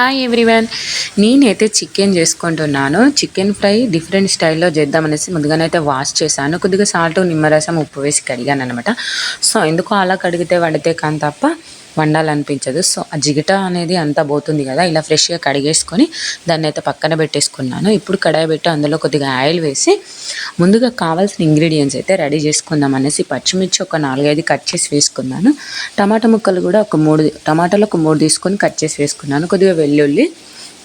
Hi everyone నేనైతే chicken చేసుకుంటున్నాను. Chicken fry different స్టైల్లో చేద్దామనేసి ముందుగానైతే వాష్ చేశాను. కొద్దిగా సాల్ట్ నిమ్మరసం ఉప్పు వేసి కడిగాను అనమాట సో ఎందుకు అలా కడిగితే వండితే కానీ తప్ప వండాలనిపించదు. సో ఆ జిగట అనేది అంతా పోతుంది కదా ఇలా ఫ్రెష్గా కడిగేసుకొని దాన్ని అయితే పక్కన పెట్టేసుకున్నాను. ఇప్పుడు కడాయి పెట్టి అందులో కొద్దిగా ఆయిల్ వేసి ముందుగా కావాల్సిన ఇంగ్రీడియంట్స్ అయితే రెడీ చేసుకుందాం అనేసి పచ్చిమిర్చి ఒక నాలుగైదు కట్ చేసి వేసుకున్నాను. టమాటా ముక్కలు కూడా ఒక మూడు టమాటాలు ఒక మూడు తీసుకొని కట్ చేసి వేసుకున్నాను. కొద్దిగా వెల్లుల్లి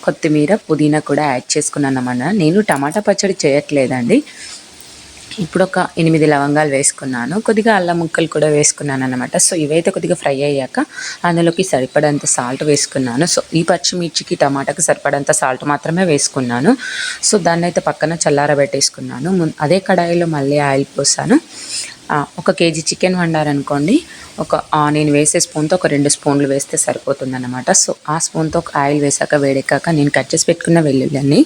కొత్తిమీర పుదీనా కూడా యాడ్ చేసుకున్నాను అన్నమాట. నేను టమాటా పచ్చడి చేయట్లేదండి. ఇప్పుడు ఒక ఎనిమిది లవంగాలు వేసుకున్నాను. కొద్దిగా అల్లం ముక్కలు కూడా వేసుకున్నాను అనమాట సో ఇవైతే కొద్దిగా ఫ్రై అయ్యాక అందులోకి సరిపడంత సాల్ట్ వేసుకున్నాను. సో ఈ పచ్చిమిర్చికి టమాటాకి సరిపడంత సాల్ట్ మాత్రమే వేసుకున్నాను. సో దాన్ని అయితే పక్కన చల్లారబెట్టేసుకున్నాను అదే కడాయిలో మళ్ళీ ఆయిల్ పోసాను. ఒక కేజీ చికెన్ వండారనుకోండి. ఒక నేను వేసే స్పూన్తో ఒక రెండు స్పూన్లు వేస్తే సరిపోతుంది అనమాట సో ఆ స్పూన్తో ఆయిల్ వేసాక వేడెక్కాక నేను కట్ చేసి పెట్టుకున్న వెల్లుల్లి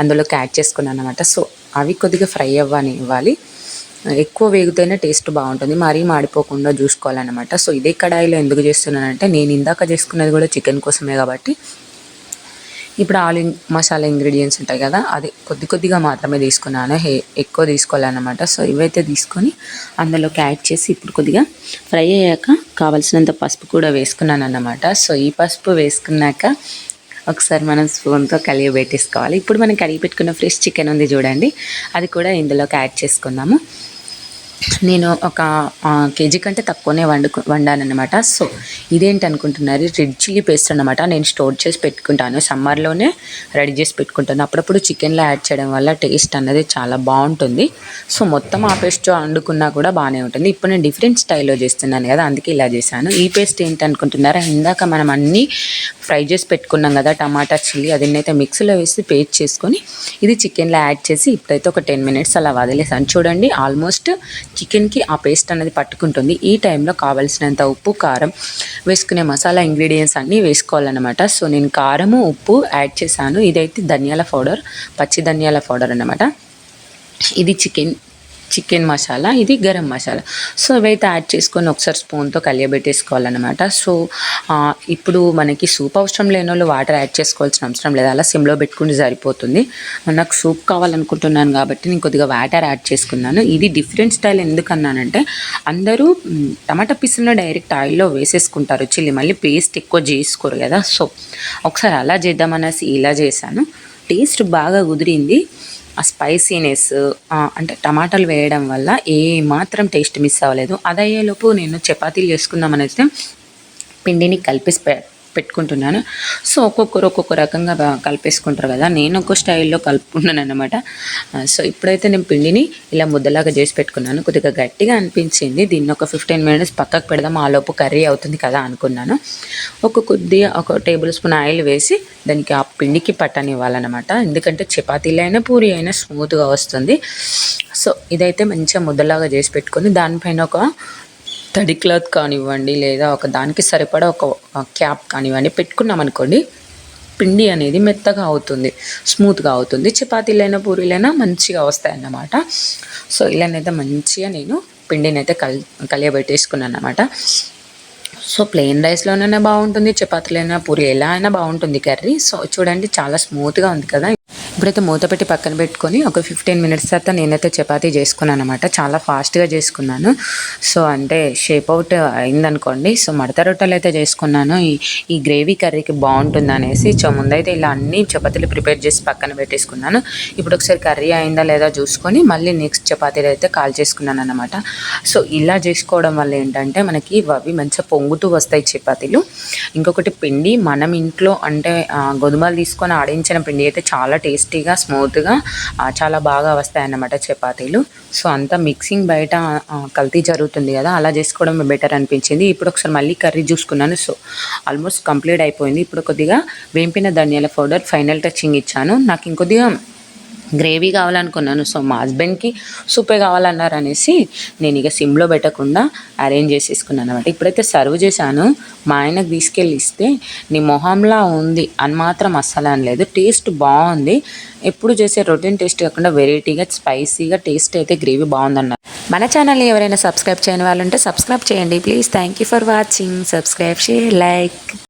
అందులోకి యాడ్ చేసుకున్నాను అనమాట సో అవి కొద్దిగా ఫ్రై అవ్వని ఇవ్వాలి. ఎక్కువ వేగితేనే టేస్ట్ బాగుంటుంది. మరీ మాడిపోకుండా చూసుకోవాలన్నమాట. సో ఇదే కడాయిలో ఎందుకు చేస్తున్నానంటే నేను ఇందాక చేసుకున్నది కూడా చికెన్ కోసమే కాబట్టి. ఇప్పుడు ఆల్ మసాలా ఇంగ్రీడియంట్స్ ఉంటాయి కదా అది కొద్ది కొద్దిగా మాత్రమే తీసుకున్నాను. హే ఎక్కువ తీసుకోవాలన్నమాట. సో ఇవైతే తీసుకొని అందులోకి యాడ్ చేసి ఇప్పుడు కొద్దిగా ఫ్రై అయ్యాక కావాల్సినంత పసుపు కూడా వేసుకున్నాను అన్నమాట సో ఈ పసుపు వేసుకున్నాక ఒకసారి మనం స్పూన్తో కలిగి పెట్టేసుకోవాలి. ఇప్పుడు మనం కలిగి పెట్టుకున్న ఫ్రెష్ చికెన్ ఉంది చూడండి. అది కూడా ఇందులోకి యాడ్ చేసుకుందాము. నేను ఒక కేజీ కంటే తక్కువనే వండుకు వండానమాట సో ఇదేంటి అనుకుంటున్నారు? రెడ్ చిల్లీ పేస్ట్ అనమాట నేను స్టోర్ చేసి పెట్టుకుంటాను. సమ్మర్లోనే రెడీ చేసి పెట్టుకుంటాను. అప్పుడప్పుడు చికెన్లో యాడ్ చేయడం వల్ల టేస్ట్ అన్నది చాలా బాగుంటుంది. సో మొత్తం ఆ పేస్ట్ వండుకున్నా కూడా బాగానే ఉంటుంది. ఇప్పుడు నేను డిఫరెంట్ స్టైల్లో చేస్తున్నాను కదా అందుకే ఇలా చేశాను. ఈ పేస్ట్ ఏంటి అనుకుంటున్నారా? ఇందాక మనం అన్నీ ఫ్రై చేసి పెట్టుకున్నాం కదా టమాటా చిల్లీ అది అయితే మిక్సీలో వేసి పేస్ట్ చేసుకొని ఇది చికెన్లో యాడ్ చేసి ఇప్పుడైతే ఒక టెన్ మినిట్స్ అలా వదిలేసాను. చూడండి ఆల్మోస్ట్ చికెన్కి ఆ పేస్ట్ అనేది పట్టుకుంటుంది. ఈ టైంలో కావలసినంత ఉప్పు కారం వేసుకునే మసాలా ఇంగ్రీడియంట్స్ అన్నీ వేసుకోవాలన్నమాట. సో నేను కారము ఉప్పు యాడ్ చేశాను. ఇదైతే ధనియాల పౌడర్ పచ్చి ధనియాల పౌడర్ అనమాట ఇది చికెన్ చికెన్ మసాలా ఇది గరం మసాలా. సో ఇవైతే యాడ్ చేసుకొని ఒకసారి స్పూన్తో కలియబెట్టేసుకోవాలన్నమాట. సో ఇప్పుడు మనకి సూప్ అవసరం లేని వాళ్ళు వాటర్ యాడ్ చేసుకోవాల్సిన అవసరం లేదు. అలా సిమ్లో పెట్టుకుంటే సరిపోతుంది. నాకు సూప్ కావాలనుకుంటున్నాను కాబట్టి నేను కొద్దిగా వాటర్ యాడ్ చేసుకున్నాను. ఇది డిఫరెంట్ స్టైల్ ఎందుకన్నానంటే అందరూ టమాటా పీసులను డైరెక్ట్ ఆయిల్లో వేసేసుకుంటారు. చిల్లి మళ్ళీ పేస్ట్ ఎక్కువ చేసుకోరు కదా. సో ఒకసారి అలా చేద్దామనేసి ఇలా చేశాను. టేస్ట్ బాగా కుదిరింది. ఆ స్పైసీనెస్ అంటే టమాటాలు వేయడం వల్ల ఏ మాత్రం టేస్ట్ మిస్ అవ్వలేదు. అదయ్యేలోపు నేను చపాతీలు చేసుకుందామని అయితే పిండిని కలిపి పెట్టుకుంటున్నాను. సో ఒక్కొక్కరు ఒక్కొక్క రకంగా కలిపేసుకుంటారు కదా. నేను ఒక స్టైల్లో కలుపుకున్నాను అనమాట సో ఇప్పుడైతే నేను పిండిని ఇలా ముద్దలాగా చేసి పెట్టుకున్నాను. కొద్దిగా గట్టిగా అనిపించింది. దీన్ని ఒక ఫిఫ్టీన్ మినిట్స్ పక్కకు పెడదాం. ఆలోపు కర్రీ అవుతుంది కదా అనుకున్నాను. ఒక కొద్దిగా ఒక టేబుల్ స్పూన్ ఆయిల్ వేసి దానికి ఆ పిండికి పట్టనివ్వాలన్నమాట ఎందుకంటే చపాతీలు అయినా పూరి అయినా స్మూత్గా వస్తుంది. సో ఇదైతే మంచిగా ముద్దలాగా చేసి పెట్టుకొని దానిపైన ఒక తడి క్లాత్ కానివ్వండి లేదా ఒక దానికి సరిపడా ఒక క్యాప్ కానివ్వండి పెట్టుకున్నాం అనుకోండి పిండి అనేది మెత్తగా అవుతుంది స్మూత్గా అవుతుంది చపాతీలైనా పూరీలైనా మంచిగా వస్తాయి అన్నమాట సో ఇలానైతే మంచిగా నేను పిండిని అయితే కల్ కలియబెట్టేసుకున్నాను అనమాట సో ప్లెయిన్ రైస్లోనైనా బాగుంటుంది చపాతీలైనా పూరి ఎలా అయినా బాగుంటుంది కర్రీ. సో చూడండి చాలా స్మూత్గా ఉంది కదా ఇప్పుడైతే మూత పెట్టి పక్కన పెట్టుకొని ఒక ఫిఫ్టీన్ మినిట్స్ తర్వాత నేనైతే చపాతీ చేసుకున్నాను అనమాట చాలా ఫాస్ట్గా చేసుకున్నాను. సో అంటే షేప్ అవుట్ అయిందనుకోండి. సో మడత రొట్టెలు అయితే చేసుకున్నాను. ఈ ఈ గ్రేవీ కర్రీకి బాగుంటుంది అనేసి సో ముందైతే ఇలా అన్ని చపాతీలు ప్రిపేర్ చేసి పక్కన పెట్టేసుకున్నాను. ఇప్పుడు ఒకసారి కర్రీ అయిందా లేదా చూసుకొని మళ్ళీ నెక్స్ట్ చపాతీలు అయితే కాల్ చేసుకున్నాను అనమాట సో ఇలా చేసుకోవడం వల్ల ఏంటంటే మనకి అవి మంచిగా పొంగుతూ వస్తాయి చపాతీలు. ఇంకొకటి పిండి మనం ఇంట్లో అంటే గోధుమలు తీసుకొని ఆడించిన పిండి అయితే చాలా టేస్ట్ టేస్టీగా స్మూత్గా చాలా బాగా వస్తాయన్నమాట చపాతీలు. సో అంతా మిక్సింగ్ బయట కల్తీ జరుగుతుంది కదా అలా చేసుకోవడం బెటర్ అనిపించింది. ఇప్పుడు ఒకసారి మళ్ళీ కర్రీ చూసుకున్నాను. సో ఆల్మోస్ట్ కంప్లీట్ అయిపోయింది. ఇప్పుడు కొద్దిగా వేంపిన ధనియాల పౌడర్ ఫైనల్ టచింగ్ ఇచ్చాను. నాకు ఇంకొద్దిగా గ్రేవీ కావాలనుకున్నాను. సో మా హస్బెండ్కి సూపే కావాలన్నారు అనేసి నేను ఇక సిమ్లో పెట్టకుండా అరేంజ్ చేసేసుకున్నాను అనమాట ఇప్పుడైతే సర్వ్ చేశాను. మా ఆయనకు తీసుకెళ్ళి ఇస్తే నీ మొహంలా ఉంది అని మాత్రం అస్సలు అనలేదు. టేస్ట్ బాగుంది. ఎప్పుడు చేసే రొటీన్ టేస్ట్ కాకుండా వెరైటీగా స్పైసీగా టేస్ట్ అయితే గ్రేవీ బాగుందన్నారు మన ఛానల్ ఎవరైనా సబ్స్క్రైబ్ చేయని వాళ్ళు ఉంటే సబ్స్క్రైబ్ చేయండి. Please thank you for watching. Subscribe share like.